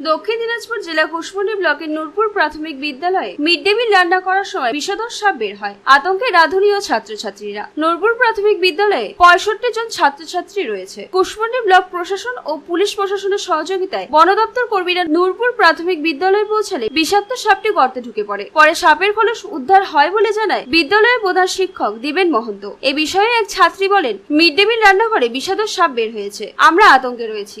দক্ষিণ দিনাজপুর জেলা কুশমন্ডি ব্লকের নূরপুর প্রাথমিক বিদ্যালয়ে মিড ডে মিল রান্না করার সময় বিষধর সাপ বের হয়। আতঙ্কে রাধুনী ও ছাত্রছাত্রীরা। নূরপুর প্রাথমিক বিদ্যালয়ে পঁয়ষট্টি জন ছাত্রছাত্রী রয়েছে। কুশমন্ডি ব্লক প্রশাসন ও পুলিশ প্রশাসনের সহযোগিতায় বন দপ্তর কর্মীরা নূরপুর প্রাথমিক বিদ্যালয়ে পৌঁছালে বিষাক্ত সাপটি গর্তে ঢুকে পড়ে। পরে সাপের খোলস উদ্ধার হয় বলে জানায় বিদ্যালয়ের প্রধান শিক্ষক দিবেন মহন্ত। এ বিষয়ে এক ছাত্রী বলেন, মিড ডে মিল রান্নাঘরে বিষাদর সাপ বের হয়েছে। আমরা আতঙ্কে রয়েছি।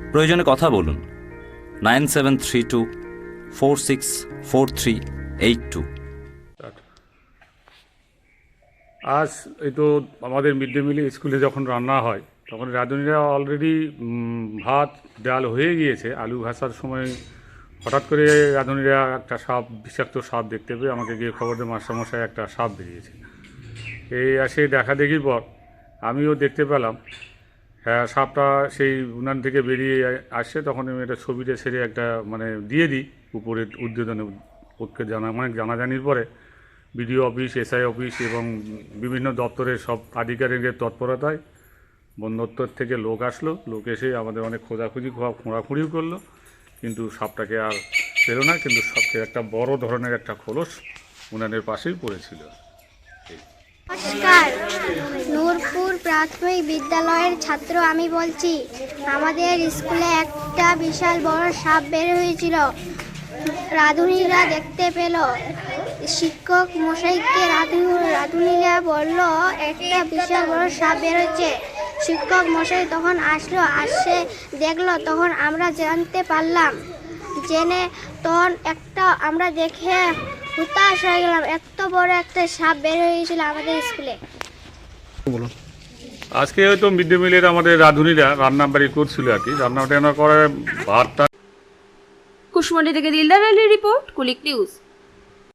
প্রয়োজনে কথা বলুন। Nine seven three two four six four three eight two. আজ এই তো আমাদের মিড ডে মিলে স্কুলে যখন রান্না হয়, তখন রাঁধুনিরা অলরেডি ভাত, ডাল হয়ে গিয়েছে। আলু ভাসার সময় হঠাৎ করে রাঁধুনিরা একটা সাপ, বিষাক্ত সাপ দেখতে পেয়ে আমাকে গিয়ে খবর দেয় মাস্টারমশাই একটা সাপ বেরিয়েছে এই আসে দেখা দেখির পর আমিও দেখতে পেলাম হ্যাঁ সাপটা সেই উনান থেকে বেরিয়ে আসছে তখন আমি একটা ছবিটা ছেড়ে একটা মানে দিয়ে দিই উপরে উদ্বোধনে ওকে জানা মানে জানাজানির পরে। বিডিও অফিস, এসআই অফিস এবং বিভিন্ন দপ্তরের সব আধিকারিকের তৎপরতায় বন দপ্তর থেকে লোক আসলো। লোক এসে আমাদের অনেক খোঁজাখুঁজি খোঁড়া- খোঁড়াখুঁড়িও করল। কিন্তু সাপটাকে আর পেল না, কিন্তু সবচেয়ে একটা বড় ধরনের একটা খোলস উনানের পাশেই পড়েছিল। নমস্কার। নূরপুর প্রাথমিক বিদ্যালয়ের ছাত্র, আমি বলছি, আমাদের স্কুলে একটা বিশাল বড় সাপ বের হয়েছিল। রাঁধুনিরা দেখতে পেল। শিক্ষক মশাইকে রাঁধু, রাঁধুনিরা বলল, একটা বিশাল বড় সাপ বের হয়েছে। শিক্ষক মশাই তখন আসলো, আসে দেখল, তখন আমরা জানতে পারলাম। জেনে তখন একটা, আমরা দেখে হতাশ হয়ে গেলাম। এত বড় একটা সাপ বের হয়ে গেছিল আমাদের স্কুলে। আজকে হয়তো মিড ডে মিলের আমাদের রাঁধুনিরা রান্নাবাড়ি করছিল আর কি। রান্না টান্না করে ভাতটা কুশমন্ডি থেকে দিলদার আলীর রিপোর্ট কুলিক নিউজ।